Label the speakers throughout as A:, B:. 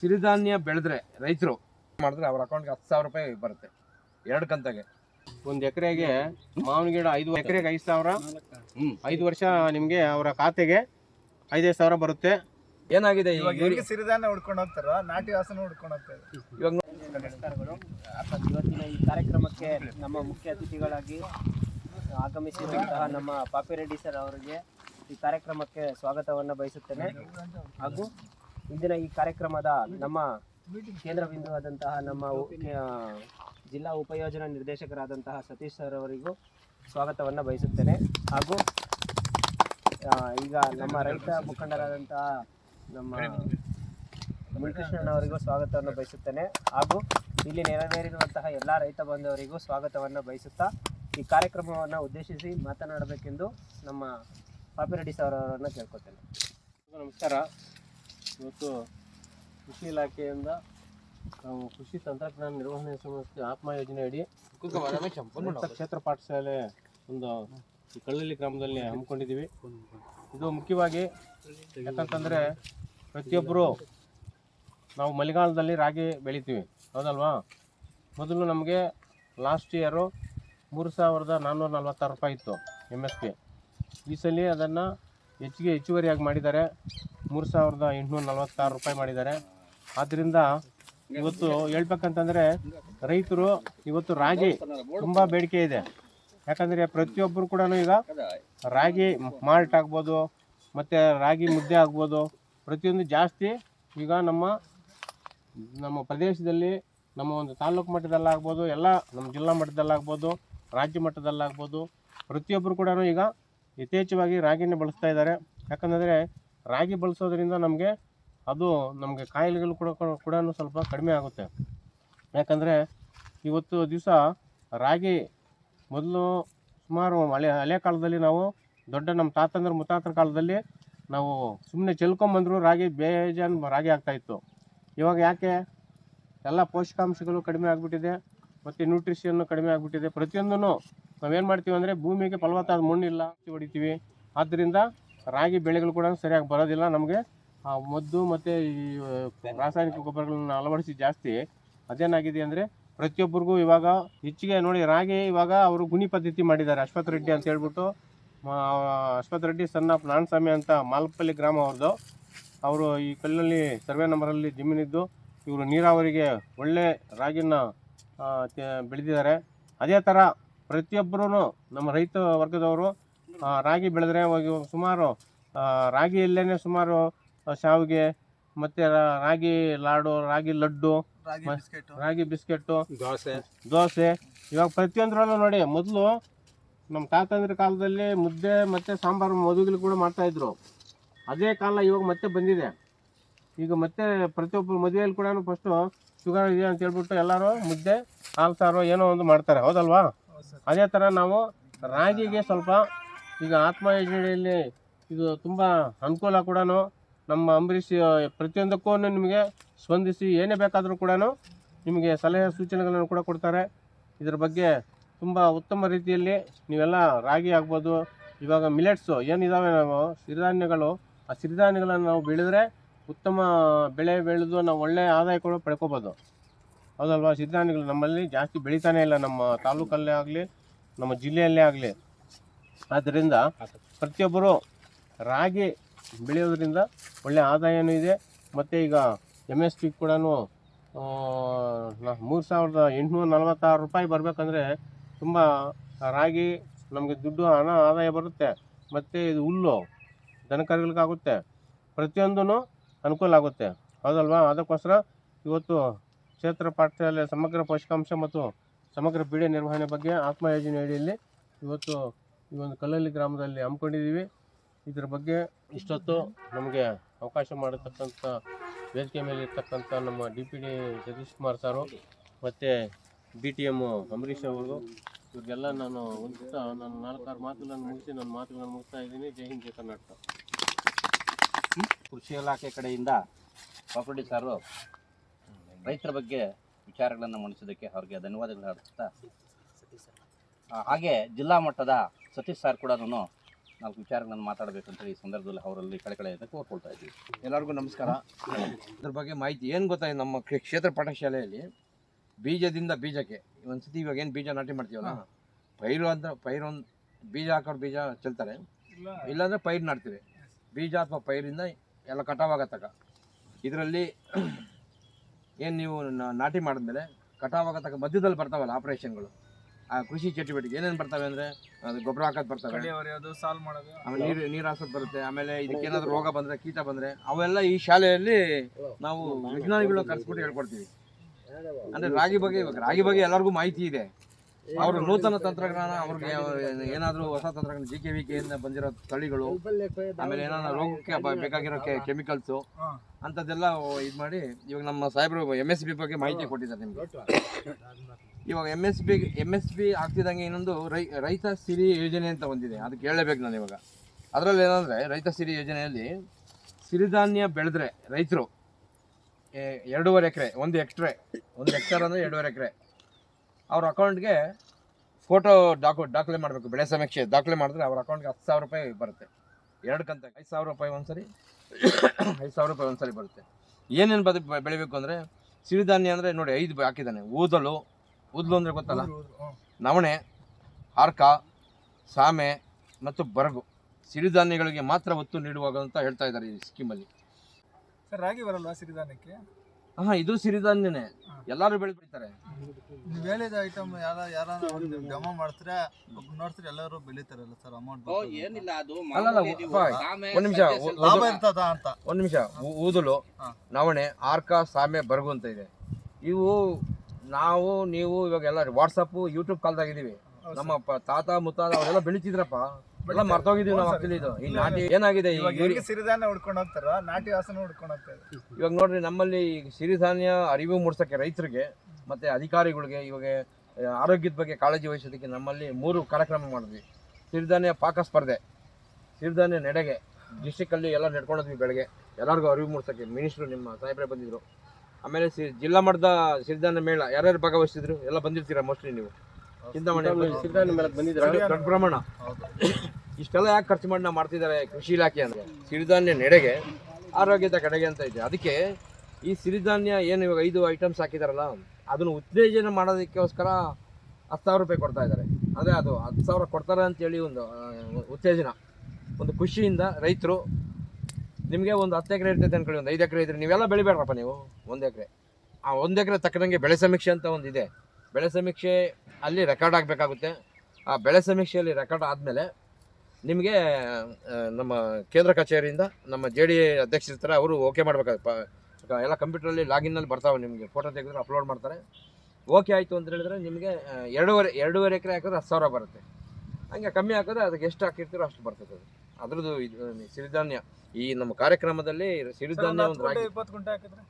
A: ಸಿರಿಧಾನ್ಯ ಬೆಳೆದ್ರೆ ರೈತರು ಮಾಡಿದ್ರೆ ಅವ್ರ ಅಕೌಂಟ್ಗೆ ಹತ್ತು ಸಾವಿರ ರೂಪಾಯಿ ಬರುತ್ತೆ. ಎರಡು ಕಂತಾಗೆ.
B: ಒಂದು ಎಕರೆಗೆ ಮಾವಿನ ಗಿಡ ಐದು ಎಕರೆಗೆ ಐದು ಸಾವಿರ? ಐದು ವರ್ಷ ನಿಮಗೆ ಅವರ ಖಾತೆಗೆ ಐದೈದು ಸಾವಿರ ಬರುತ್ತೆ.
A: ಏನಾಗಿದೆ
C: ಇವಾಗ ಹೆಂಗೆ ಸಿರಿಧಾನ್ಯ ಹುಡ್ಕೊಂಡು ಹೋಗ್ತಾರೋ? ನಾಟಿ ವಾಸನ ಹುಡ್ಕೊಂಡು ಹೋಗ್ತಾರೆ
A: ಇವಾಗ
D: ನಮಸ್ಕಾರಗಳು. ಇವತ್ತಿನ ಈ ಕಾರ್ಯಕ್ರಮಕ್ಕೆ ನಮ್ಮ ಮುಖ್ಯ ಅತಿಥಿಗಳಾಗಿ ಆಗಮಿಸಿರುವಂತಹ ನಮ್ಮ ಪಾಪಿರೆಡ್ಡಿ ಸರ್ ಅವರಿಗೆ ಈ ಕಾರ್ಯಕ್ರಮಕ್ಕೆ ಸ್ವಾಗತವನ್ನು ಬಯಸುತ್ತೇನೆ. ಹಾಗೂ ಇಂದಿನ ಈ ಕಾರ್ಯಕ್ರಮದ ನಮ್ಮ ಕೇಂದ್ರ ಬಿಂದುವಾದಂತಹ ನಮ್ಮ ಉ- ಆ, ಜಿಲ್ಲಾ ಉಪಯೋಜನಾ ನಿರ್ದೇಶಕರಾದಂತಹ ಸತೀಶ್ ಸರ್ ಅವರಿಗೂ ಸ್ವಾಗತವನ್ನು ಬಯಸುತ್ತೇನೆ. ಹಾಗೂ ಈಗ ನಮ್ಮ ರೈತ ಮುಖಂಡರಾದಂತಹ ನಮ್ಮ ಮುನಿಕೃಷ್ಣಣ್ಣವರಿಗೂ ಸ್ವಾಗತವನ್ನು ಬಯಸುತ್ತೇನೆ. ಹಾಗೂ ಇಲ್ಲಿ ನೆರವೇರಿರುವಂತಹ ಎಲ್ಲ ರೈತ ಬಾಂಧವರಿಗೂ ಸ್ವಾಗತವನ್ನು ಬಯಸುತ್ತಾ ಈ ಕಾರ್ಯಕ್ರಮವನ್ನು ಉದ್ದೇಶಿಸಿ ಮಾತನಾಡಬೇಕೆಂದು ನಮ್ಮ ಪಾಪಿರೆಡ್ಡಿ ಸರ್ ಅವರನ್ನು ಕೇಳ್ಕೊತೇನೆ.
B: ನಮಸ್ಕಾರ. ಇವತ್ತು ಕೃಷಿ ಇಲಾಖೆಯಿಂದ ನಾವು ಕೃಷಿ ತಂತ್ರಜ್ಞಾನ ನಿರ್ವಹಣೆ ಸಂಸ್ಥೆ ಆತ್ಮ ಯೋಜನೆ ಅಡಿ ಕ್ಷೇತ್ರ ಪಾಠಶಾಲೆ ಒಂದು ಈ ಕಳ್ಳಲ್ಲಿ ಗ್ರಾಮದಲ್ಲಿ ಹಮ್ಮಿಕೊಂಡಿದ್ದೀವಿ. ಇದು ಮುಖ್ಯವಾಗಿ ಯಾಕಂತಂದರೆ ಪ್ರತಿಯೊಬ್ಬರು ನಾವು ಮಳೆಗಾಲದಲ್ಲಿ ರಾಗಿ ಬೆಳಿತೀವಿ. ಹೌದಲ್ವಾ? ಮೊದಲು ನಮಗೆ ಲಾಸ್ಟ್ ಇಯರು ಮೂರು ಸಾವಿರದ ನಾನ್ನೂರ ನಲ್ವತ್ತಾರು ರೂಪಾಯಿ ಇತ್ತು ಎಂ ಎಸ್ ಪಿ ಈ ಸಲ ಅದನ್ನು ಹೆಚ್ಚಿಗೆ ಹೆಚ್ಚುವರಿಯಾಗಿ ಮಾಡಿದ್ದಾರೆ. ಮೂರು ಸಾವಿರದ ಎಂಟುನೂರ ನಲ್ವತ್ತಾರು ರೂಪಾಯಿ ಮಾಡಿದ್ದಾರೆ. ಆದ್ದರಿಂದ ಇವತ್ತು ಹೇಳ್ಬೇಕಂತಂದರೆ ರೈತರು ಇವತ್ತು ರಾಗಿ ತುಂಬ ಬೇಡಿಕೆ ಇದೆ. ಯಾಕಂದರೆ ಪ್ರತಿಯೊಬ್ಬರು ಕೂಡ ಈಗ ರಾಗಿ ಮಾಲ್ಟ್ ಆಗ್ಬೋದು, ಮತ್ತು ರಾಗಿ ಮುದ್ದೆ ಆಗ್ಬೋದು. ಪ್ರತಿಯೊಂದು ಜಾಸ್ತಿ ಈಗ ನಮ್ಮ ನಮ್ಮ ಪ್ರದೇಶದಲ್ಲಿ ನಮ್ಮ ಒಂದು ತಾಲೂಕು ಮಟ್ಟದಲ್ಲಾಗ್ಬೋದು, ಎಲ್ಲ ನಮ್ಮ ಜಿಲ್ಲಾ ಮಟ್ಟದಲ್ಲಾಗ್ಬೋದು, ರಾಜ್ಯ ಮಟ್ಟದಲ್ಲಾಗ್ಬೋದು, ಪ್ರತಿಯೊಬ್ಬರು ಕೂಡ ಈಗ ಯಥೇಚ್ಛವಾಗಿ ರಾಗಿನೇ ಬಳಸ್ತಾ ಇದ್ದಾರೆ. ಯಾಕಂದರೆ ರಾಗಿ ಬಳಸೋದ್ರಿಂದ ನಮಗೆ ಅದು ನಮಗೆ ಕಾಯಿಲೆಗಳು ಕೂಡ ಕೂಡ ಸ್ವಲ್ಪ ಕಡಿಮೆ ಆಗುತ್ತೆ. ಯಾಕಂದರೆ ಇವತ್ತು ದಿವಸ ರಾಗಿ ಮೊದಲು ಸುಮಾರು ಹಳೆ ಹಳೆ ಕಾಲದಲ್ಲಿ ನಾವು ದೊಡ್ಡ ನಮ್ಮ ತಾತಂದ್ರ ಮುತಾತ್ರ ಕಾಲದಲ್ಲಿ ನಾವು ಸುಮ್ಮನೆ ಚೆಲ್ಕೊಂಬಂದ್ರು ರಾಗಿ ಬೇಜಾನ್ ರಾಗಿ ಆಗ್ತಾಯಿತ್ತು ಇವಾಗ ಯಾಕೆ? ಎಲ್ಲ ಪೋಷಕಾಂಶಗಳು ಕಡಿಮೆ ಆಗಿಬಿಟ್ಟಿದೆ, ಮತ್ತು ನ್ಯೂಟ್ರಿಷನ್ನು ಕಡಿಮೆ ಆಗಿಬಿಟ್ಟಿದೆ. ಪ್ರತಿಯೊಂದೂ ನಾವೇನು ಮಾಡ್ತೀವಿ ಅಂದರೆ ಭೂಮಿಗೆ ಫಲವತ್ತಾದ ಮಣ್ಣಿಲ್ಲ ಹೊಡಿತೀವಿ. ಆದ್ದರಿಂದ ರಾಗಿ ಬೆಳೆಗಳು ಕೂಡ ಸರಿಯಾಗಿ ಬರೋದಿಲ್ಲ. ನಮಗೆ, ಆ, ಮದ್ದು ಮತ್ತು ಈ ರಾಸಾಯನಿಕ ಗೊಬ್ಬರಗಳನ್ನ ಅಳವಡಿಸಿ ಜಾಸ್ತಿ. ಅದೇನಾಗಿದೆ ಅಂದರೆ, ಪ್ರತಿಯೊಬ್ಬರಿಗೂ ಇವಾಗ ಹೆಚ್ಚಿಗೆ ನೋಡಿ, ರಾಗಿ ಇವಾಗ ಅವರು ಗುಣಿ ಪದ್ಧತಿ ಮಾಡಿದ್ದಾರೆ. ಅಶ್ವಥ್ ರೆಡ್ಡಿ ಅಂತ ಹೇಳ್ಬಿಟ್ಟು ಅಶ್ವಥ್ ರೆಡ್ಡಿ ಸಣ್ಣ ನಾಣಸ್ವಾಮಿ ಅಂತ ಮಾಲ್ಪಲ್ಲಿ ಗ್ರಾಮ ಅವ್ರದ್ದು. ಅವರು ಈ ಕಲ್ಲಲ್ಲಿ ಸರ್ವೆ ನಂಬರಲ್ಲಿ ಜಮೀನಿದ್ದು, ಇವರು ನೀರಾವರಿಗೆ ಒಳ್ಳೆ ರಾಗಿನ ಬೆಳೆದಿದ್ದಾರೆ. ಅದೇ ಥರ ಪ್ರತಿಯೊಬ್ಬರೂ ನಮ್ಮ ರೈತ ವರ್ಗದವರು ರಾಗಿ ಬೆಳೆದ್ರೆ ಇವಾಗ ಸುಮಾರು ಆ, ರಾಗಿಯಲ್ಲೇ ಸುಮಾರು ಶಾವಿಗೆ ಮತ್ತೆ ರಾಗಿ ಲಾಡು ರಾಗಿ ಲಡ್ಡು
C: ರಾಗಿ
B: ಬಿಸ್ಕೆಟ್ಟು
A: ದೋಸೆ.
B: ದೋಸೆ. ಇವಾಗ ಪ್ರತಿಯೊಂದರಲ್ಲೂ ನೋಡಿ ಮೊದಲು ನಮ್ಮ ತಾತಂದ್ರ ಕಾಲದಲ್ಲಿ ಮುದ್ದೆ ಮತ್ತು ಸಾಂಬಾರು ಮದುವೆಗಳು ಕೂಡ ಮಾಡ್ತಾಯಿದ್ರು ಅದೇ ಕಾಲ ಇವಾಗ ಮತ್ತೆ ಬಂದಿದೆ. ಈಗ ಮತ್ತೆ ಪ್ರತಿಯೊಬ್ಬರು ಮದುವೆಯಲ್ಲಿ ಕೂಡ ಫಸ್ಟು ಶುಗರ್ ಇದೆ ಅಂತ ಹೇಳ್ಬಿಟ್ಟು ಎಲ್ಲರೂ ಮುದ್ದೆ ಹಾಲು ಸಾರು ಏನೋ ಒಂದು ಮಾಡ್ತಾರೆ. ಹೌದಲ್ವಾ? ಅದೇ ಥರ ನಾವು ರಾಗಿಗೆ ಸ್ವಲ್ಪ ಈಗ ಆತ್ಮ ಯೋಜನೆಯಲ್ಲಿ ಇದು ತುಂಬ ಅನುಕೂಲ ಕೂಡ ನಮ್ಮ ಅಂಬರೀಷ್ ಪ್ರತಿಯೊಂದಕ್ಕೂ ನಿಮಗೆ ಸ್ಪಂದಿಸಿ ಏನೇ ಬೇಕಾದರೂ ಕೂಡ ನಿಮಗೆ ಸಲಹೆ ಸೂಚನೆಗಳನ್ನು ಕೂಡ ಕೊಡ್ತಾರೆ. ಇದರ ಬಗ್ಗೆ ತುಂಬ ಉತ್ತಮ ರೀತಿಯಲ್ಲಿ ನೀವೆಲ್ಲ ರಾಗಿ ಆಗ್ಬೋದು. ಇವಾಗ ಮಿಲೆಟ್ಸು ಏನಿದ್ದಾವೆ ನಾವು, ಸಿರಿಧಾನ್ಯಗಳು, ಆ ಸಿರಿಧಾನ್ಯಗಳನ್ನು ನಾವು ಬೆಳೆದ್ರೆ ಉತ್ತಮ ಬೆಳೆ ಬೆಳೆದು ನಾವು ಒಳ್ಳೆಯ ಆದಾಯ ಕೂಡ ಪಡ್ಕೋಬೋದು. ಹೌದಲ್ವಾ? ಸಿರಿಧಾನ್ಯಗಳು ನಮ್ಮಲ್ಲಿ ಜಾಸ್ತಿ ಬೆಳೀತಾನೇ ಇಲ್ಲ ನಮ್ಮ ತಾಲೂಕಲ್ಲೇ ಆಗಲಿ, ನಮ್ಮ ಜಿಲ್ಲೆಯಲ್ಲೇ ಆಗಲಿ. ಆದ್ದರಿಂದ ಪ್ರತಿಯೊಬ್ಬರು ರಾಗಿ ಬೆಳೆಯೋದ್ರಿಂದ ಒಳ್ಳೆಯ ಆದಾಯವೂ ಇದೆ. ಮತ್ತು ಈಗ ಎಂ ಎಸ್ ಪಿ ಕೂಡ ಮೂರು ಸಾವಿರದ ಎಂಟುನೂರ ನಲ್ವತ್ತಾರು ರೂಪಾಯಿ ಬರಬೇಕಂದ್ರೆ ತುಂಬ ರಾಗಿ ನಮಗೆ ದುಡ್ಡು ಹಣ ಆದಾಯ ಬರುತ್ತೆ. ಮತ್ತು ಇದು ಹುಲ್ಲು ದನಕರುಗಳಿಗಾಗುತ್ತೆ. ಪ್ರತಿಯೊಂದೂ ಅನುಕೂಲ ಆಗುತ್ತೆ. ಹೌದಲ್ವಾ? ಅದಕ್ಕೋಸ್ಕರ ಇವತ್ತು ಕ್ಷೇತ್ರ ಪಾಠಶಾಲೆ ಸಮಗ್ರ ಪೋಷಕಾಂಶ ಮತ್ತು ಸಮಗ್ರ ಪೀಡೆ ನಿರ್ವಹಣೆ ಬಗ್ಗೆ ಆತ್ಮ ಯೋಜನೆ ಅಡಿಯಲ್ಲಿ ಇವತ್ತು ಈ ಒಂದು ಕಲ್ಲಲ್ಲಿ ಗ್ರಾಮದಲ್ಲಿ ಹಮ್ಮಿಕೊಂಡಿದ್ದೀವಿ. ಇದ್ರ ಬಗ್ಗೆ ಇಷ್ಟೊತ್ತು ನಮಗೆ ಅವಕಾಶ ಮಾಡತಕ್ಕಂಥ ವೇದಿಕೆ ಮೇಲೆ ಇರ್ತಕ್ಕಂಥ ನಮ್ಮ D P D Satish Kumar sir ಮತ್ತು ಬಿ ಟಿ ಎಂ ಅಂಬರೀಷ್ ಅವರು ಇವ್ರಿಗೆಲ್ಲ ನಾನು ಒಂದು ನಾನು ನಾಲ್ಕಾರು ಮಾತುಗಳನ್ನು ಮುಗಿಸಿ ನನ್ನ ಮಾತುಗಳನ್ನು ಮುಗಿಸ್ತಾ ಇದ್ದೀನಿ. ಜೈ ಹಿಂದ್, ಜೈ ಕರ್ನಾಟಕ.
E: ಕೃಷಿ ಇಲಾಖೆ ಕಡೆಯಿಂದ ಪಾಪಡಿ ಸಾರು, ರೈತರ ಬಗ್ಗೆ ವಿಚಾರಗಳನ್ನು ಮಂಡಿಸೋದಕ್ಕೆ ಅವ್ರಿಗೆ ಧನ್ಯವಾದಗಳು ಅರ್ಪಿಸ್ತಾ ಹಾಗೆ ಜಿಲ್ಲಾ ಮಟ್ಟದ ಸತೀಶ್ ಸಾರ್ ಕೂಡ ನಾಲ್ಕು ವಿಚಾರಗಳನ್ನು ಮಾತಾಡಬೇಕು ಅಂತ ಈ ಸಂದರ್ಭದಲ್ಲಿ ಅವರಲ್ಲಿ ಕಳಕಳೆಯಿಂದ ಕೋರ್ಕೊಳ್ತಾ ಇದ್ದೀವಿ.
A: ಎಲ್ಲರಿಗೂ ನಮಸ್ಕಾರ. ಅದ್ರ ಬಗ್ಗೆ ಮಾಹಿತಿ ಏನು ಗೊತ್ತಾಯ್ತು ನಮ್ಮ ಕ್ಷೇ- ಕ್ಷೇತ್ರ ಪಾಠಶಾಲೆಯಲ್ಲಿ ಬೀಜದಿಂದ ಬೀಜಕ್ಕೆ ಒಂದ್ಸತಿ ಇವಾಗ ಏನು ಬೀಜ ನಾಟಿ ಮಾಡ್ತೀವಲ್ಲ ಪೈರು ಅಂತ ಪೈರು ಒಂದು ಬೀಜ ಹಾಕೋರು ಬೀಜ ಚೆಲ್ತಾರೆ. ಇಲ್ಲಾಂದರೆ ಪೈರು ನಾಡ್ತೀವಿ ಬೀಜ ಅಥವಾ ಪೈರಿಂದ ಎಲ್ಲ ಕಟಾವಾಗತ್ತಕ ಇದರಲ್ಲಿ ಏನು ನೀವು ನಾ- ನಾಟಿ ಮಾಡಿದ್ಮೇಲೆ ಕಟಾವಾಗತ್ತಕ ಮಧ್ಯದಲ್ಲಿ ಬರ್ತಾವಲ್ಲ ಆಪ್ರೇಷನ್ಗಳು ಆ ಕೃಷಿ ಚಟುವಟಿಕೆ ಏನೇನು ಬರ್ತವೆ ಅಂದರೆ ಅದು ಗೊಬ್ಬರ ಹಾಕೋದು ಬರ್ತವೆ.
C: ಕಳೆ ಸಾಲ್ ಮಾಡೋದು.
A: ಆಮೇಲೆ ನೀರು ನೀರು ಹಾಸೋದು ಬರುತ್ತೆ ಆಮೇಲೆ ಇದಕ್ಕೇನಾದ್ರು ರೋಗ ಬಂದರೆ ಕೀಟ ಬಂದರೆ ಅವೆಲ್ಲ ಈ ಶಾಲೆಯಲ್ಲಿ ನಾವು ವಿಜ್ಞಾನಿಗಳು ಕರೆಸ್ಬಿಟ್ಟು ಹೇಳ್ಕೊಡ್ತೀವಿ. ಅಂದರೆ ರಾಗಿ ಬಗ್ಗೆ ಇವಾಗ ರಾಗಿ ಬಗ್ಗೆ ಎಲ್ಲರಿಗೂ ಮಾಹಿತಿ ಇದೆ. ಅವರು ನೂತನ ತಂತ್ರಜ್ಞಾನ ಅವ್ರಿಗೆ ಏನಾದರೂ ಹೊಸ ತಂತ್ರಜ್ಞಾನ ಜಿ ಕೆ ವಿ ಕೆಯಿಂದ ಬಂದಿರೋ ತಳಿಗಳು ಆಮೇಲೆ ಏನಾದ್ರು ರೋಗಕ್ಕೆ ಬೇಕಾಗಿರೋ ಕೆಮಿಕಲ್ಸು. ಅಂಥದ್ದೆಲ್ಲ ಇದು ಮಾಡಿ ಇವಾಗ ನಮ್ಮ ಸಾಹೇಬರು ಎಂ ಎಸ್ ಬಿ ಬಗ್ಗೆ ಮಾಹಿತಿ ಕೊಟ್ಟಿದ್ದಾರೆ ನಿಮಗೆ. ಇವಾಗ M S B M S B ಆಗ್ತಿದ್ದಂಗೆ ಇನ್ನೊಂದು ರೈ, ರೈತ ಸಿರಿ ಯೋಜನೆ ಅಂತ ಬಂದಿದೆ ಅದಕ್ಕೆ ಹೇಳಬೇಕು ನಾನು ಇವಾಗ. ಅದರಲ್ಲಿ ಏನಂದರೆ, ರೈತ ಸಿರಿ ಯೋಜನೆಯಲ್ಲಿ ಸಿರಿಧಾನ್ಯ ಬೆಳೆದ್ರೆ ರೈತರು ಎರಡೂವರೆ ಎಕರೆ, ಒಂದು ಎಕ್ಟ್ರೆ ಒಂದು ಎಕ್ಟರ್ ಅಂದರೆ ಎರಡೂವರೆ ಎಕರೆ, ಅವ್ರ ಅಕೌಂಟ್ಗೆ ಫೋಟೋ ಡಾಕು, ದಾಖಲೆ ಮಾಡಬೇಕು. ಬೆಳೆ ಸಮೀಕ್ಷೆ ದಾಖಲೆ ಮಾಡಿದ್ರೆ ಅವ್ರ ಅಕೌಂಟ್ಗೆ ಹತ್ತು ಸಾವಿರ ರೂಪಾಯಿ ಬರುತ್ತೆ. ಎರಡು ಕಂತ, ಐದು ಸಾವಿರ ರೂಪಾಯಿ ಒಂದ್ಸರಿ, ಐದು ಸಾವಿರ ರೂಪಾಯಿ ಒಂದ್ಸರಿ ಬರುತ್ತೆ. ಏನೇನು ಬದ ಬೆಳಿಬೇಕು ಅಂದರೆ, ಸಿರಿಧಾನ್ಯ ಅಂದರೆ ನೋಡಿ, ಐದು ಹಾಕಿದ್ದಾನೆ. ಊದಲು ಊದಲು ಅಂದರೆ ಗೊತ್ತಲ್ಲ. ನವಣೆ ಹಾರ್ಕ ಸಾಮೆ ಮತ್ತು ಬರಗು. ಸಿರಿಧಾನ್ಯಗಳಿಗೆ ಮಾತ್ರ ಒತ್ತು ನೀಡುವಾಗ ಅಂತ ಹೇಳ್ತಾ ಇದ್ದಾರೆ ಈ ಸ್ಕೀಮಲ್ಲಿ.
C: ಸರ್ ರಾಗಿ ಬರಲ್ಲ ಸಿರಿಧಾನ್ಯಕ್ಕೆ?
A: ಹಾ ಇದು ಸಿರಿಧಾನ್ಯನೇ. ಎಲ್ಲರೂ ಬೆಳೆ ಬೆಳಿತಾರೆ.
F: ನೀವು ಹೇಳಿದ ಐಟಮ್ ಯಾರ ಯಾರ ಒಂದು ಜಮಾ ಮಾಡ್ತಾರೆ? ನೋಡ್ತಾರೆ ಎಲ್ಲರೂ ಬೆಳಿತಾರಲ್ಲ ಸರ್ ಅಮೌಂಟ್
E: ಏನಿಲ್ಲ ಅದು
A: ಅಲ್ಲಲ್ಲ, ಒಂದು ನಿಮಿಷ
F: ಲಾಭ ಇರ್ತದ ಅಂತ?
A: ಒಂದು ನಿಮಿಷ ಊದಲು ನವಣೆ ಆರ್ಕ ಸಾಮೆ ಬರಗು ಅಂತ ಇದೆ. ಇವು ನಾವು ನೀವು ಇವಾಗ ಎಲ್ಲ ವಾಟ್ಸಪ್ಪು ಯೂಟ್ಯೂಬ್ ಕಾಲ್ದಾಗಿದ್ದೀವಿ
C: ಇದೀವಿ.
A: ನಮ್ಮ ಪ- ತಾತ ಮುತ್ತಾತ ಅವರೆಲ್ಲ ಬೆಳಿತಿದ್ರಪ್ಪ. ಎಲ್ಲ ಮರ್ತೋಗಿದೀವಿ ನಾವು ಆಕ್ಚುಲಿ ಇದು. ಈ ನಾಟಿ ಏನಾಗಿದೆ?
C: ಇವಾಗ ಹೆಂಗೆ ಸಿರಿಧಾನ್ಯ ಹುಡ್ಕೊಂಡು ಹೋಗ್ತಾರ ನಾಟಿ ವಾಸನ ಹುಡ್ಕೊಂಡು ಹೋಗ್ತಾರೆ ಇದೆ.
A: ಇವಾಗ ನೋಡ್ರಿ ನಮ್ಮಲ್ಲಿ ಈ ಸಿರಿಧಾನ್ಯ ಅರಿವು ಮೂಡಿಸೋಕ್ಕೆ ರೈತರಿಗೆ ಮತ್ತೆ ಅಧಿಕಾರಿಗಳಿಗೆ ಇವಾಗ ಆರೋಗ್ಯದ ಬಗ್ಗೆ ಕಾಳಜಿ ವಹಿಸೋದಕ್ಕೆ ನಮ್ಮಲ್ಲಿ ಮೂರು ಕಾರ್ಯಕ್ರಮ ಮಾಡಿದ್ವಿ. ಸಿರಿಧಾನ್ಯ ಪಾಕ ಸ್ಪರ್ಧೆ ಸಿರಿಧಾನ್ಯ ನೆಡೆಗೆ ಡಿಸ್ಟಿಕ್ಕಲ್ಲಿ ಎಲ್ಲ ನಡ್ಕೊಂಡೋದ್ವಿ ಬೆಳಗ್ಗೆ. ಎಲ್ಲರಿಗೂ ಅರಿವು ಮೂಡಿಸೋಕ್ಕೆ ಮಿನಿಸ್ಟ್ರು ನಿಮ್ಮ ಸಾಹೇಬ್ರೆ ಬಂದಿದ್ರು. ಆಮೇಲೆ ಸಿ ಜಿಲ್ಲಾ ಮಟ್ಟದ ಸಿರಿಧಾನ್ಯ ಮೇಳ ಯಾರ್ಯಾರು ಭಾಗವಹಿಸಿದ್ರು ಎಲ್ಲ ಬಂದಿರ್ತೀರಾ ಮೋಸ್ಟ್ಲಿ ನೀವು? ಚಿಂತಾಮಣಿ
B: ಸಿರಿಧಾನ್ಯ ಮೇಳಕ್ಕೆ
A: ದೊಡ್ಡ ಪ್ರಮಾಣ. ಇಷ್ಟೆಲ್ಲ ಯಾಕೆ ಖರ್ಚು ಮಾಡಿ ನಾವು ಮಾಡ್ತಿದ್ದಾರೆ ಕೃಷಿ ಇಲಾಖೆ ಅಂದರೆ? ಸಿರಿಧಾನ್ಯ ನೆಡೆಗೆ ಆರೋಗ್ಯದ ಕಡೆಗೆ ಅಂತ ಇದೆ. ಅದಕ್ಕೆ ಈ ಸಿರಿಧಾನ್ಯ ಏನು ಇವಾಗ ಐದು ಐಟಮ್ಸ್ ಹಾಕಿದಾರಲ್ಲ ಅದನ್ನು ಉತ್ತೇಜನ ಮಾಡೋದಕ್ಕೋಸ್ಕರ ಹತ್ತು ಸಾವಿರ ರೂಪಾಯಿ ಕೊಡ್ತಾ ಇದ್ದಾರೆ. ಅಂದರೆ ಅದು ಹತ್ತು ಸಾವಿರ ಕೊಡ್ತಾರೆ ಅಂತೇಳಿ ಒಂದು ಉತ್ತೇಜನ. ಒಂದು ಖುಷಿಯಿಂದ ರೈತರು ನಿಮಗೆ ಒಂದು ಹತ್ತು ಎಕರೆ ಇರ್ತೈತೆ ಅನ್ಕೊಳ್ಳಿ, ಒಂದು ಐದು ಎಕರೆ ಇದ್ರೆ ನೀವೆಲ್ಲ ಬೆಳಿಬೇಡ್ರಪ್ಪ ನೀವು, ಒಂದು ಎಕರೆ. ಆ ಒಂದು ಎಕರೆ ತಕ್ಕನಂಗೆ ಬೆಳೆ ಸಮೀಕ್ಷೆ ಅಂತ ಒಂದು ಇದೆ. ಬೆಳೆ ಸಮೀಕ್ಷೆ ಅಲ್ಲಿ ರೆಕಾರ್ಡ್ ಆಗಬೇಕಾಗುತ್ತೆ ಆ ಬೆಳೆ ಸಮೀಕ್ಷೆಯಲ್ಲಿ ರೆಕಾರ್ಡ್ ಆದಮೇಲೆ ನಿಮಗೆ ನಮ್ಮ ಕೇಂದ್ರ ಕಚೇರಿಯಿಂದ ನಮ್ಮ ಜೆ ಡಿ ಅಧ್ಯಕ್ಷರಿರ್ತಾರೆ ಅವರು ಓಕೆ ಮಾಡಬೇಕಾಗುತ್ತೆ ಎಲ್ಲ ಕಂಪ್ಯೂಟ್ರಲ್ಲಿ ಲಾಗಿನ್ನಲ್ಲಿ ಬರ್ತಾವೆ ನಿಮಗೆ ಫೋಟೋ ತೆಗೆದ್ರೆ ಅಪ್ಲೋಡ್ ಮಾಡ್ತಾರೆ. ಓಕೆ ಆಯಿತು ಅಂತ ಹೇಳಿದ್ರೆ ನಿಮಗೆ ಎರಡೂವರೆ ಎರಡೂವರೆ ಎಕರೆ ಹಾಕಿದ್ರೆ ಹತ್ತು ಸಾವಿರ ಬರುತ್ತೆ. ಹಂಗೆ ಕಮ್ಮಿ ಹಾಕಿದ್ರೆ ಅದಕ್ಕೆ ಎಷ್ಟು ಹಾಕಿರ್ತೀರೋ ಅಷ್ಟು ಬರ್ತದೆ ಅದು. ಅದ್ರದ್ದು ಇದು ಸಿರಿಧಾನ್ಯ. ಈ ನಮ್ಮ ಕಾರ್ಯಕ್ರಮದಲ್ಲಿ ಸಿರಿಧಾನ್ಯ ಒಂದು ರಾಗಿ
C: ಇಪ್ಪತ್ತು ಗುಂಟೆ ಹಾಕಿದ್ರೆ?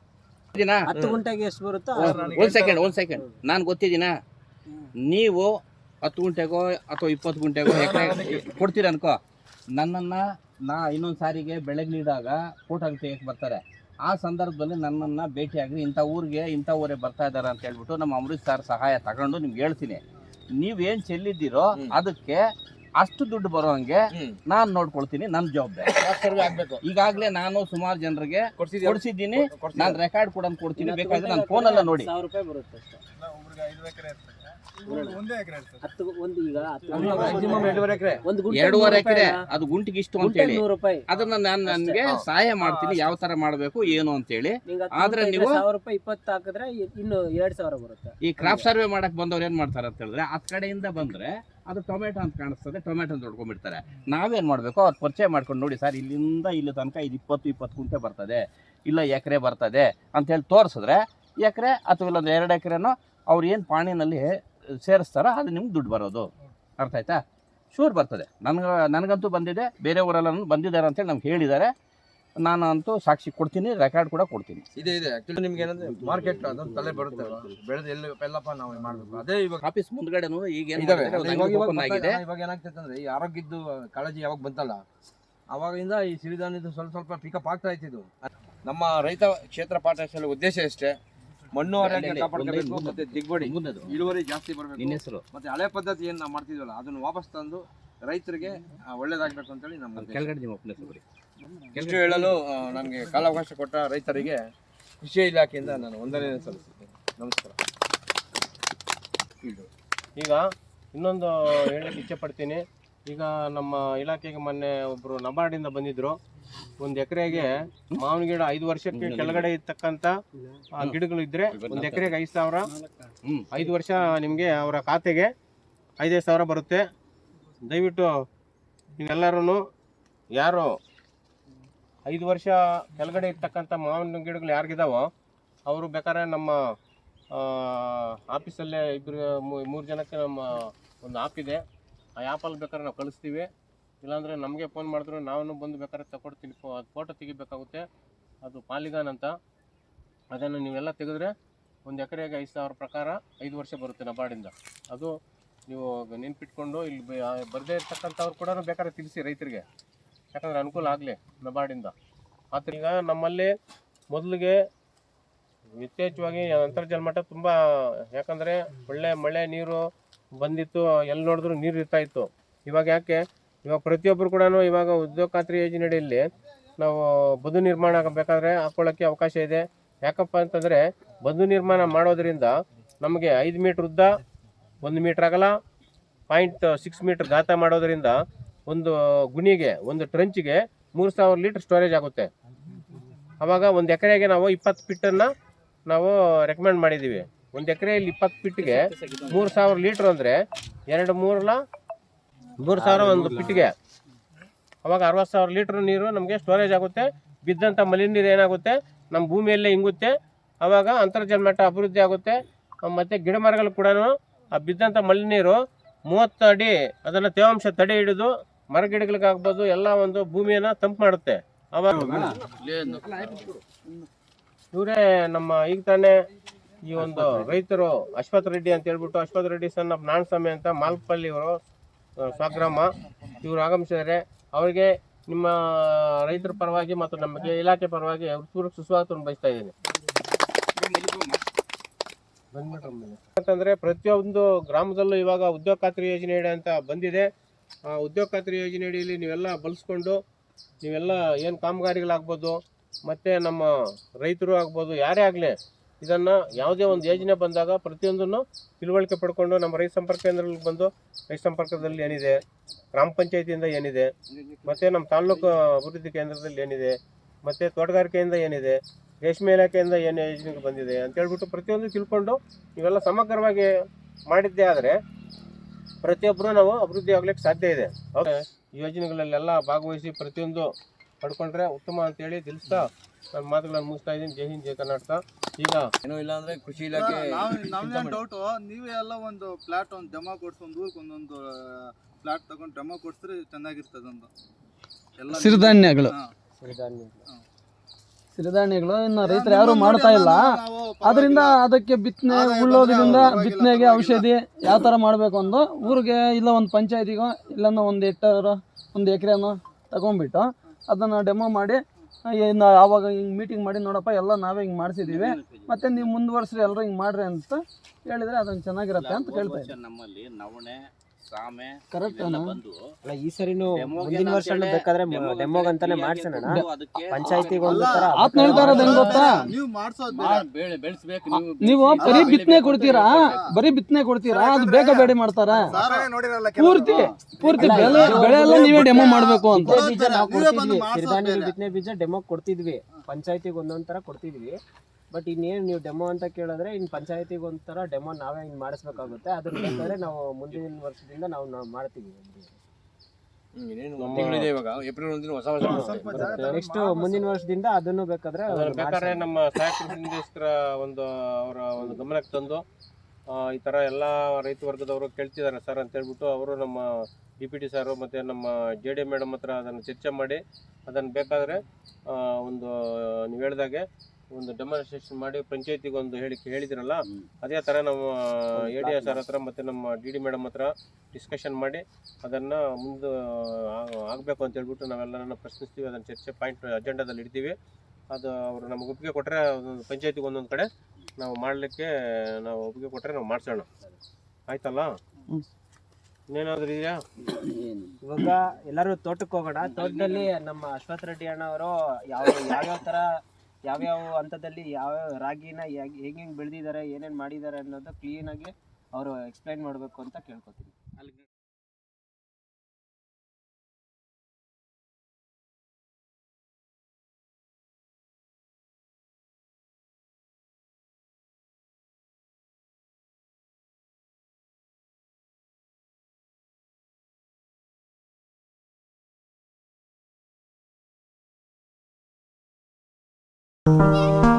D: ಹತ್ತು ಗುಂಟೆಗೆ ಎಷ್ಟು ಬರುತ್ತೋ. ಅಷ್ಟು
E: ಒಂದು ಸೆಕೆಂಡ್ ಒಂದು ಸೆಕೆಂಡ್ ನಾನು ಗೊತ್ತಿದ್ದೀನ? ನೀವು ಹತ್ತು ಗುಂಟೆಗೋ ಅಥವಾ ಇಪ್ಪತ್ತು ಗುಂಟೆಗೋ ಎಕರೆ ಕೊಡ್ತೀರ ಅನ್ಕೋ? ನನ್ನನ್ನು ನಾ ಇನ್ನೊಂದು ಸಾರಿಗೆ ಬೆಳಗ್ಲಿದಾಗ ಫೋಟೋ ತೆಗಿಯಕ್ಕೆ ಬರ್ತಾರೆ. ಆ ಸಂದರ್ಭದಲ್ಲಿ ನನ್ನನ್ನು ಭೇಟಿಯಾಗಿ ಇಂಥ ಊರಿಗೆ ಇಂಥ ಊರೇ ಬರ್ತಾ ಇದ್ದಾರೆ ಅಂತ ಹೇಳ್ಬಿಟ್ಟು ನಮ್ಮ ಅಮೃತ್ ಸರ್ ಸಹಾಯ ತಗೊಂಡು ನಿಮ್ಗೆ ಹೇಳ್ತೀನಿ. ನೀವೇನು ಚೆಲ್ಲಿದ್ದೀರೋ. ಅದಕ್ಕೆ ಅಷ್ಟು ದುಡ್ಡು ಬರೋಂಗೆ
A: ನಾನ್
E: ನಾನು ನೋಡ್ಕೊಳ್ತೀನಿ ನನ್ನ ಜವಾಬ್ದಾರಿ.
A: ಸರ್ವೆ ಆಗ್ಬೇಕು.
E: ಈಗಾಗಲೇ ನಾನು ಸುಮಾರು ಜನರಿಗೆ? ಕೊಡಿಸಿದ್ದೀನಿ. ನಾನು ರೆಕಾರ್ಡ್ ಕೂಡ ಕೊಡ್ತೀನಿ. ಬೇಕಾದ್ರೆ ನಾನು ಫೋನಲ್ಲ ನೋಡಿ.
D: ಸಾವಿರ ರೂಪಾಯಿ ಬರುತ್ತೆ
A: ಎರಡೂವರೆ ಎಕರೆ.
E: ಅದು ಗುಂಟಿಗೆ ಇಷ್ಟು ಅಂತ ಹೇಳಿ. ಅದನ್ನ ನಾನು ನನ್ಗೆ ಸಹಾಯ ಮಾಡ್ತೀನಿ. ಯಾವ ತರ ಮಾಡ್ಬೇಕು ಏನು ಅಂತ ಹೇಳಿ. ಆದ್ರೆ ನೀವು-
D: ಸಾವಿರ ರೂಪಾಯಿ ಇಪ್ಪತ್ತು ಹಾಕಿದ್ರೆ ಇನ್ನು ಎರಡ್ ಸಾವಿರ ಬರುತ್ತೆ.
E: ಈ ಕ್ರಾಪ್ ಸರ್ವೆ ಮಾಡಕ್ ಬಂದವ್ರು ಏನ್ ಮಾಡ್ತಾರೆ ಅಂತ ಹೇಳಿದ್ರೆ ಆ ಕಡೆಯಿಂದ ಬಂದ್ರೆ ಅದು ಟೊಮೆಟೊ ಅಂತ ಕಾಣಿಸ್ತದೆ, ಟೊಮೆಟೊ ಅಂತ ಹೊಡ್ಕೊಂಡ್ಬಿಡ್ತಾರೆ. ನಾವೇನು ಮಾಡಬೇಕು, ಅವ್ರು ಪರಿಚಯ ಮಾಡ್ಕೊಂಡು ನೋಡಿ ಸರ್, ಇಲ್ಲಿಂದ ಇಲ್ಲಿ ತನಕ ಇದು ಇಪ್ಪತ್ತು ಇಪ್ಪತ್ತು ಕುಂಟೆ ಬರ್ತದೆ, ಇಲ್ಲ ಎಕರೆ ಬರ್ತದೆ ಅಂತೇಳಿ ತೋರಿಸಿದ್ರೆ, ಎಕರೆ ಅಥವಾ ಇಲ್ಲೊಂದು ಎರಡು ಎಕರೆನೋ ಅವ್ರು ಏನು ಪಾಣಿನಲ್ಲಿ ಸೇರಿಸ್ತಾರೋ ಅದು ನಿಮ್ಗೆ ದುಡ್ಡು ಬರೋದು. ಅರ್ಥ ಆಯ್ತಾ? ಶೂರ್ ಬರ್ತದೆ. ನನಗೆ, ನನಗಂತೂ ಬಂದಿದೆ, ಬೇರೆ ಊರೆಲ್ಲ ಬಂದಿದ್ದಾರೆ ಅಂತೇಳಿ ನಮ್ಗೆ ಹೇಳಿದ್ದಾರೆ. ನಾನು ಅಂತೂ ಸಾಕ್ಷಿ ಕೊಡ್ತೀನಿ ರೆಕಾರ್ಡ್ ಕೂಡ ಕೊಡ್ತೀನಿ.
A: ಇದೆ ಇದೆ. ಆಕ್ಚುಲಿ ನಿಮ್ಗೆ ಏನಂದ್ರೆ ಮಾರ್ಕೆಟ್ ಅದೊಂದು ತಲೆ ಬರುತ್ತೆ ಬೆಳೆದ ಎಲ್ಲಿ ಎಲ್ಲಪ್ಪ ನಾವು ಮಾಡ್ಬೇಕು. ಅದೇ ಇವಾಗ
E: ಆಫೀಸ್ ಮುಂದ್ಗಡೆನು ಈಗ ಏನು
A: ಇದಾವೆ. ಇವಾಗ
E: ಆಗಿದೆ.
A: ಏನಾಗ್ತೈತೆ ಅಂದ್ರೆ ಈ ಆರೋಗ್ಯದ್ದು ಕಾಳಜಿ ಯಾವಾಗ ಬಂತಲ್ಲ ಅವಾಗಿಂದ ಈ ಸಿರಿಧಾನ್ಯದ ಸ್ವಲ್ಪ ಸ್ವಲ್ಪ ಪಿಕಪ್ ಆಗ್ತಾ ಇತ್ತಿದ್ದು ನಮ್ಮ ರೈತ ಕ್ಷೇತ್ರ ಪಾಠಶಾಲೆ ಉದ್ದೇಶ ಎಷ್ಟೇ ಮಣ್ಣು ಆರೋಗ್ಯ ಕಾಪಾಡ್ಕೋಬೇಕು ಮತ್ತೆ ದಿಗ್ಬಡಿ ಇಳುವರಿ ಜಾಸ್ತಿ ಬರಬೇಕು.
E: ಹೆಸರು.
A: ಮತ್ತೆ ಹಳೆ ಪದ್ಧತಿ ಏನು ನಾವು ಮಾಡ್ತಿದ್ವಲ್ಲ ಅದನ್ನು ವಾಪಸ್ ತಂದು ರೈತರಿಗೆ ಒಳ್ಳೇದಾಗಬೇಕು ಅಂತೇಳಿ ನಮ್ಮ.
E: ಕೆಳಗಡೆ ನೀವು ಸರಿ
A: ಹೇಳಲು ನನಗೆ ಕಾಲಾವಕಾಶ ಕೊಟ್ಟ ರೈತರಿಗೆ ಕೃಷಿ ಇಲಾಖೆಯಿಂದ ನಾನು ವಂದನೆ ಸಲ್ಲಿಸುತ್ತೇನೆ. ನಮಸ್ಕಾರ.
B: ಈಗ ಇನ್ನೊಂದು ಹೇಳಕ್ಕೆ ಇಚ್ಛೆ ಪಡ್ತೀನಿ ಈಗ ನಮ್ಮ ಇಲಾಖೆಗೆ ಮೊನ್ನೆ ಒಬ್ಬರು ನಬಾರ್ಡಿಂದ ಬಂದಿದ್ರು. ಒಂದು ಎಕರೆಗೆ ಮಾವಿನ ಗಿಡ ಐದು ವರ್ಷಕ್ಕೆ ಕೆಳಗಡೆ ಇರ್ತಕ್ಕಂಥ ಆ, ಗಿಡಗಳು ಇದ್ದರೆ ಒಂದು ಎಕರೆಗೆ ಐದು ಸಾವಿರ. ಐದು ವರ್ಷ ನಿಮಗೆ ಅವರ ಖಾತೆಗೆ ಐದೈದು ಸಾವಿರ ಬರುತ್ತೆ. ದಯವಿಟ್ಟು ನೀವೆಲ್ಲರೂ ಯಾರು ಐದು ವರ್ಷ ಕೆಳಗಡೆ ಇರ್ತಕ್ಕಂಥ ಮಾವಿನ ಗಿಡಗಳು ಯಾರಿಗಿದಾವೋ, ಅವರು ಬೇಕಾದ್ರೆ ನಮ್ಮ ಆಫೀಸಲ್ಲೇ ಇಬ್ಬರು ಮೂರು ಜನಕ್ಕೆ ನಮ್ಮ ಒಂದು ಆ್ಯಪ್ ಇದೆ. ಆ ಆ್ಯಪಲ್ಲಿ ಬೇಕಾದ್ರೆ ನಾವು ಕಳಿಸ್ತೀವಿ. ಇಲ್ಲಾಂದರೆ ನಮಗೆ ಫೋನ್ ಮಾಡಿದ್ರು ನಾವು ಬಂದು ಬೇಕಾದ್ರೆ ತಗೊಡ್ತೀನಿ ಫೋಟೋ ತೆಗಿಬೇಕಾಗುತ್ತೆ. ಅದು ಪಾಲಿಗಾನ್ ಅಂತ. ಅದನ್ನು ನೀವೆಲ್ಲ ತೆಗೆದ್ರೆ ಒಂದು ಎಕರೆಗೆ ಐದು ಸಾವಿರ ಪ್ರಕಾರ ಐದು ವರ್ಷ ಬರುತ್ತೆ ನಬಾರ್ಡಿಂದ ಅದು ನೀವು ನೆನ್ಪಿಟ್ಕೊಂಡು ಇಲ್ಲಿ ಬರದೇ ಇರ್ತಕ್ಕಂಥವ್ರು ಕೂಡ ಬೇಕಾದ್ರೆ ತಿಳಿಸಿ ರೈತರಿಗೆ. ಯಾಕಂದ್ರೆ ಅನುಕೂಲ ಆಗಲಿ ನಬಾರ್ಡಿಂದ. ಆದರೆ ಈಗ ನಮ್ಮಲ್ಲಿ ಮೊದಲಿಗೆ ಯಥೇಚ್ಛವಾಗಿ ಅಂತರ್ಜಲ ಮಟ್ಟ ತುಂಬ, ಯಾಕಂದರೆ ಒಳ್ಳೆ ಮಳೆ ನೀರು ಬಂದಿತ್ತು ಎಲ್ಲಿ ನೋಡಿದ್ರು ನೀರು ಇರ್ತಾ ಇತ್ತು. ಇವಾಗ ಯಾಕೆ? ಇವಾಗ ಪ್ರತಿಯೊಬ್ಬರು ಕೂಡ ಇವಾಗ ಉದ್ಯೋಗ ಖಾತ್ರಿ ಯೋಜನೆಯಲ್ಲಿ ನಾವು ಬದು ನಿರ್ಮಾಣ ಆಗಬೇಕಾದ್ರೆ ಹಾಕೊಳ್ಳೋಕ್ಕೆ ಅವಕಾಶ ಇದೆ. ಯಾಕಪ್ಪ ಅಂತಂದರೆ ಬದು ನಿರ್ಮಾಣ ಮಾಡೋದರಿಂದ ನಮಗೆ ಐದು ಮೀಟ್ರ್ ಉದ್ದ, ಒಂದು ಮೀಟ್ರ್ ಅಗಲ, ಪಾಯಿಂಟ್ ಸಿಕ್ಸ್ ಮೀಟ್ರ್ ಗಾತ ಮಾಡೋದ್ರಿಂದ ಒಂದು ಗುಣಿಗೆ ಒಂದು ಟ್ರಂಚ್ಗೆ ಮೂರು ಸಾವಿರ ಲೀಟ್ರ್ ಸ್ಟೋರೇಜ್ ಆಗುತ್ತೆ. ಅವಾಗ ಒಂದು ಎಕರೆಗೆ ನಾವು ಇಪ್ಪತ್ತು ಪಿಟ್ಟನ್ನು ನಾವು ರೆಕಮೆಂಡ್ ಮಾಡಿದ್ದೀವಿ ಒಂದು ಎಕರೆಯಲ್ಲಿ ಇಪ್ಪತ್ತು ಪಿಟ್ಟಿಗೆ ಮೂರು ಸಾವಿರ ಲೀಟ್ರ್ ಅಂದರೆ ಎರಡು ಮೂರಲ್ಲ ಮೂರು ಸಾವಿರ ಒಂದು ಪಿಟ್ಟಿಗೆ ಅವಾಗ ಅರವತ್ತು ಸಾವಿರ ಲೀಟ್ರ್ ನೀರು ನಮಗೆ ಸ್ಟೋರೇಜ್ ಆಗುತ್ತೆ. ಬಿದ್ದಂಥ ಮಲಿನ ನೀರು ಏನಾಗುತ್ತೆ? ನಮ್ಮ ಭೂಮಿಯಲ್ಲೇ ಇಂಗುತ್ತೆ. ಅವಾಗ ಅಂತರ್ಜಲ ಮಟ್ಟ ಅಭಿವೃದ್ಧಿ ಆಗುತ್ತೆ. ಮತ್ತು ಗಿಡ ಮರಗಳು ಕೂಡ ಆ ಬಿದ್ದಂಥ ಮಲಿನ ನೀರು ಮೂವತ್ತು ಅಡಿ ಅದನ್ನು ತೇವಾಂಶ ತಡೆ ಹಿಡಿದು ಮರ ಗಿಡಗಳಿಗಾಗ್ಬೋದು ಎಲ್ಲ ಒಂದು ಭೂಮಿಯನ್ನು ತಂಪು ಮಾಡುತ್ತೆ. ಅವಾಗ ಇವರೇ ನಮ್ಮ ಈಗ ತಾನೇ ಈ ಒಂದು ರೈತರು ಅಶ್ವಥ್ ರೆಡ್ಡಿ ಅಂತ ಹೇಳ್ಬಿಟ್ಟು ಅಶ್ವಥ್ ರೆಡ್ಡಿ ಸಣ್ಣ ನಾಣಸ್ವಾಮಿ ಅಂತ ಮಾಲ್ಪಲ್ಲಿ ಇವರು ಸ್ವಗ್ರಾಮ ಇವರು ಆಗಮಿಸಿದ್ದಾರೆ. ಅವರಿಗೆ ನಿಮ್ಮ ರೈತರ ಪರವಾಗಿ ಮತ್ತು ನಮಗೆ ಇಲಾಖೆ ಪರವಾಗಿ ಪೂರ್ವ ಸುಸ್ವಾಗತವನ್ನು ಬಯಸ್ತಾ ಇದ್ದೀನಿ. ಯಾಕಂತಂದರೆ ಪ್ರತಿಯೊಂದು ಗ್ರಾಮದಲ್ಲೂ ಇವಾಗ ಉದ್ಯೋಗ ಖಾತ್ರಿ ಯೋಜನೆ ಅಂತ ಬಂದಿದೆ. ಆ ಉದ್ಯೋಗ ಖಾತ್ರಿ ಯೋಜನೆ ಅಡಿಯಲ್ಲಿ ನೀವೆಲ್ಲ ಬಳಸ್ಕೊಂಡು ನೀವೆಲ್ಲ ಏನು ಕಾಮಗಾರಿಗಳಾಗ್ಬೋದು, ಮತ್ತು ನಮ್ಮ ರೈತರು ಆಗ್ಬೋದು, ಯಾರೇ ಆಗಲಿ ಇದನ್ನು ಯಾವುದೇ ಒಂದು ಯೋಜನೆ ಬಂದಾಗ ಪ್ರತಿಯೊಂದನ್ನು ತಿಳುವಳಿಕೆ ಪಡ್ಕೊಂಡು ನಮ್ಮ ರೈತ ಸಂಪರ್ಕ ಕೇಂದ್ರಗಳಿಗೆ ಬಂದು ರೈತ ಸಂಪರ್ಕದಲ್ಲಿ ಏನಿದೆ, ಗ್ರಾಮ ಪಂಚಾಯತಿಯಿಂದ ಏನಿದೆ, ಮತ್ತು ನಮ್ಮ ತಾಲೂಕು ಅಭಿವೃದ್ಧಿ ಕೇಂದ್ರದಲ್ಲಿ ಏನಿದೆ, ಮತ್ತು ತೋಟಗಾರಿಕೆಯಿಂದ ಏನಿದೆ, ರೇಷ್ಮೆ ಇಲಾಖೆಯಿಂದ ಏನು ಯೋಜನೆಗೆ ಬಂದಿದೆ ಅಂತ ಹೇಳ್ಬಿಟ್ಟು ಪ್ರತಿಯೊಂದು ತಿಳ್ಕೊಂಡು ಇವೆಲ್ಲ ಸಮಗ್ರವಾಗಿ ಮಾಡಿದ್ದೇ ಆದರೆ ಪ್ರತಿಯೊಬ್ಬರು ನಾವು ಅಭಿವೃದ್ಧಿ ಆಗ್ಲಿಕ್ಕೆ ಸಾಧ್ಯ ಇದೆ. ಓಕೆ ಯೋಜನೆಗಳಲ್ಲೆಲ್ಲ ಭಾಗವಹಿಸಿ ಪ್ರತಿಯೊಂದು ಪಡ್ಕೊಂಡ್ರೆ ಉತ್ತಮ ಅಂತೇಳಿ ತಿಳಿಸ್ತಾ ನನ್ನ ಮಾತುಗಳನ್ನು ಮುಗಿಸ್ತಾ ಇದ್ದೀನಿ. ಜೈ ಹಿಂದ್ ಜೈ ಕರ್ನಾಟಕ. ಈಗ
A: ಏನೂ ಇಲ್ಲ ಅಂದ್ರೆ ಕೃಷಿ ಇಲಾಖೆ
F: ನಾವು ನಮ್ದೇನು ಡೌಟು ನೀವೇ ಎಲ್ಲ ಒಂದು ಫ್ಲಾಟ್ ಒಂದು ಜಮಾ ಕೊಡ್ಸಿ ಒಂದು ಊರಿಗೆ ಒಂದೊಂದು ಫ್ಲಾಟ್ ತಗೊಂಡು ಜಮಾ ಕೊಡ್ಸಿದ್ರೆ ಚೆನ್ನಾಗಿರ್ತದೆ ಒಂದು ಎಲ್ಲ
G: ಸಿರಿಧಾನ್ಯಗಳು.
F: ಹಾ.
G: ಸಿರಿಧಾನ್ಯಗಳು ಇನ್ನು ರೈತರು ಯಾರು ಮಾಡ್ತಾ ಇಲ್ಲ. ಅದರಿಂದ ಅದಕ್ಕೆ ಬಿತ್ತನೆ ಉಳ್ಳೋದ್ರಿಂದ ಬಿತ್ತನೆಗೆ ಔಷಧಿ ಯಾವ ಥರ ಮಾಡಬೇಕು ಅಂದು ಊರಿಗೆ ಇಲ್ಲ ಒಂದು ಪಂಚಾಯತಿಗೋ ಇಲ್ಲನೋ ಒಂದು ಹೆಕ್ಟರ್ ಒಂದು ಎಕರೆನೋ ತಗೊಂಡ್ಬಿಟ್ಟು ಅದನ್ನು ಡೆಮೋ ಮಾಡಿ ಇನ್ನು ಆವಾಗ ಹಿಂಗೆ ಮೀಟಿಂಗ್ ಮಾಡಿ ನೋಡಪ್ಪ ಎಲ್ಲ ನಾವೇ ಹಿಂಗೆ ಮಾಡಿಸಿದ್ದೀವಿ ಮತ್ತೆ ನೀವು ಮುಂದುವರ್ಸ್ರಿ ಎಲ್ಲರೂ ಹಿಂಗೆ ಮಾಡ್ರಿ ಅಂತ ಹೇಳಿದರೆ ಅದೊಂದು ಚೆನ್ನಾಗಿರುತ್ತೆ ಅಂತ ಕೇಳ್ತಾ ಇದ್ದೀನಿ.
E: ನಮ್ಮಲ್ಲಿ ನವಣೆ ಸಾಮೆ
G: ಕರೆಕ್ಟ್
E: ಇವೆಲ್ಲ ಬಂದು
D: ಅಲ್ಲ ಈ ಸರಿನು ಮುಂದಿನ ವರ್ಷ ಬೇಕಾದ್ರೆ
E: ಡೆಮೋಗೆ
D: ಅಂತಾನೆ ಮಾಡ್ಸೋಣ
E: ಅದಕ್ಕೆ
D: ಪಂಚಾಯತಿಗೆ ಒಂದು ತರ
G: ಆತ್ ಹೇಳ್ತಾ ಇರೋದು ಹೆಂಗ್ ಗೊತ್ತಾ?
F: ನೀವು ಮಾಡ್ಸೋದು ಬೇರೆ.
E: ಬೆಳೆ ಬೆಳೆಸ್ಬೇಕು ನೀವು
G: ನೀವು ಬರೀ ಬಿತ್ತನೆ ಕೊಡ್ತೀರಾ. ಬರೀ ಬಿತ್ತನೆ ಕೊಡ್ತೀರಾ? ಅದು ಬೇಗ ಬೇಡ ಮಾಡ್ತಾರ? ಪೂರ್ತಿ ಪೂರ್ತಿ ಬೆಳೆ ಬೆಳೆ ಎಲ್ಲ ನೀವೇ ಡೆಮೋ ಮಾಡಬೇಕು ಅಂತ.
D: ಬಿತ್ತನೆ ಬೀಜ ನಾವು ಕೊಡ್ತಿದ್ವಿ. ಬಿತ್ತನೆ ಬೀಜ ಡೆಮೋ ಕೊಡ್ತಿದ್ವಿ. ಪಂಚಾಯತಿಗೆ ಒಂದೊಂದ್ ತರ ಕೊಡ್ತಿದ್ವಿ. ಬಟ್ ಇನ್ನೇನು ನೀವು ಡೆಮೋ ಅಂತ ಕೇಳಿದ್ರೆ ಇನ್ನು ಪಂಚಾಯತಿಗೆ ಒಂಥರ ಡೆಮೋ ನಾವೇ ಇನ್ನು ಮಾಡಿಸ್ಬೇಕಾಗುತ್ತೆ. ಅದನ್ನ ಬೇಕಾದ್ರೆ ನಾವು ಮುಂದಿನ ವರ್ಷದಿಂದ ನಾವು ನಾವು ಮಾಡ್ತೀವಿ.
A: ತಿಂಗಳಿದೆ ಇವಾಗ. ಏಪ್ರಿಲ್ ಒಂದಿನ ಹೊಸ ವರ್ಷ.
D: ನೆಕ್ಸ್ಟ್ ಮುಂದಿನ ವರ್ಷದಿಂದ ಅದನ್ನು ಬೇಕಾದ್ರೆ
B: ಅದನ್ನ ಬೇಕಾದ್ರೆ. ನಮ್ಮ ಸಹಾಯಕ ನಿರ್ದೇಶಕರ ಒಂದು ಅವರ ಒಂದು ಗಮನಕ್ಕೆ ತಂದು ಆ, ಈ ಥರ ಎಲ್ಲ ರೈತ ವರ್ಗದವರು ಕೇಳ್ತಿದ್ದಾರೆ ಸರ್ ಅಂತ ಹೇಳ್ಬಿಟ್ಟು ಅವರು ನಮ್ಮ ಡಿ ಪಿ ಟಿ ಸಾರು ಮತ್ತು ನಮ್ಮ ಜೆ ಡಿ ಮೇಡಮ್ ಹತ್ರ ಅದನ್ನು ಚರ್ಚೆ ಮಾಡಿ ಅದನ್ನು ಬೇಕಾದರೆ ಆ, ಒಂದು ನೀವು ಹೇಳ್ದಾಗೆ ಒಂದು ಡೆಮಾನ್ಸ್ಟ್ರೇಷನ್ ಮಾಡಿ ಪಂಚಾಯತಿಗೆ ಒಂದು ಹೇಳಿಕೆ ಹೇಳಿದ್ರಲ್ಲ ಅದೇ ಥರ ನಮ್ಮ ಎ ಡಿ ಎಸ್ ಆರ್ ಹತ್ರ ಮತ್ತು ನಮ್ಮ ಡಿ ಡಿ ಮೇಡಮ್ ಹತ್ರ ಡಿಸ್ಕಷನ್ ಮಾಡಿ ಅದನ್ನು ಮುಂದೆ ಆಗಬೇಕು ಅಂತ ಹೇಳ್ಬಿಟ್ಟು ನಾವೆಲ್ಲರನ್ನ ಪ್ರಶ್ನಿಸ್ತೀವಿ ಅದನ್ನು ಚರ್ಚೆ ಪಾಯಿಂಟ್ ಅಜೆಂಡಾದಲ್ಲಿ ಇಡ್ತೀವಿ. ಅದು ಅವರು ನಮಗೆ ಒಪ್ಪಿಗೆ ಕೊಟ್ಟರೆ ಒಂದು ಪಂಚಾಯತಿಗೆ ಒಂದೊಂದು ಕಡೆ ನಾವು ಮಾಡಲಿಕ್ಕೆ ನಾವು ಒಪ್ಪಿಗೆ ಕೊಟ್ಟರೆ ನಾವು ಮಾಡಿಸೋಣ. ಆಯ್ತಲ್ಲ?
G: ಇನ್ನೇನಾದ್ರೂ
B: ಇನ್ನೇನಾದ್ರು ಇದೆಯಾ?
D: ಇವಾಗ ಎಲ್ಲರೂ ತೋಟಕ್ಕೆ ಹೋಗೋಣ. ತೋಟದಲ್ಲಿ ನಮ್ಮ ಅಶ್ವಥ್ ರೆಡ್ಡಿ ಅಣ್ಣ ಅವರು ಯಾವ ಯಾವ್ಯಾವ ಥರ ಯಾವ್ಯಾವ ಹಂತದಲ್ಲಿ ಯಾವ್ಯಾವ ರಾಗಿನ ಹೆಂಗೆಂಗ್ ಹೆಂಗೆ ಬೆಳೆದಿದ್ದಾರೆ ಏನೇನು ಮಾಡಿದ್ದಾರೆ ಅನ್ನೋದು ಕ್ಲೀನಾಗಿ ಅವರು ಎಕ್ಸ್ಪ್ಲೈನ್ ಮಾಡಬೇಕು ಅಂತ ಕೇಳ್ಕೊತೀನಿ.
H: 嗯。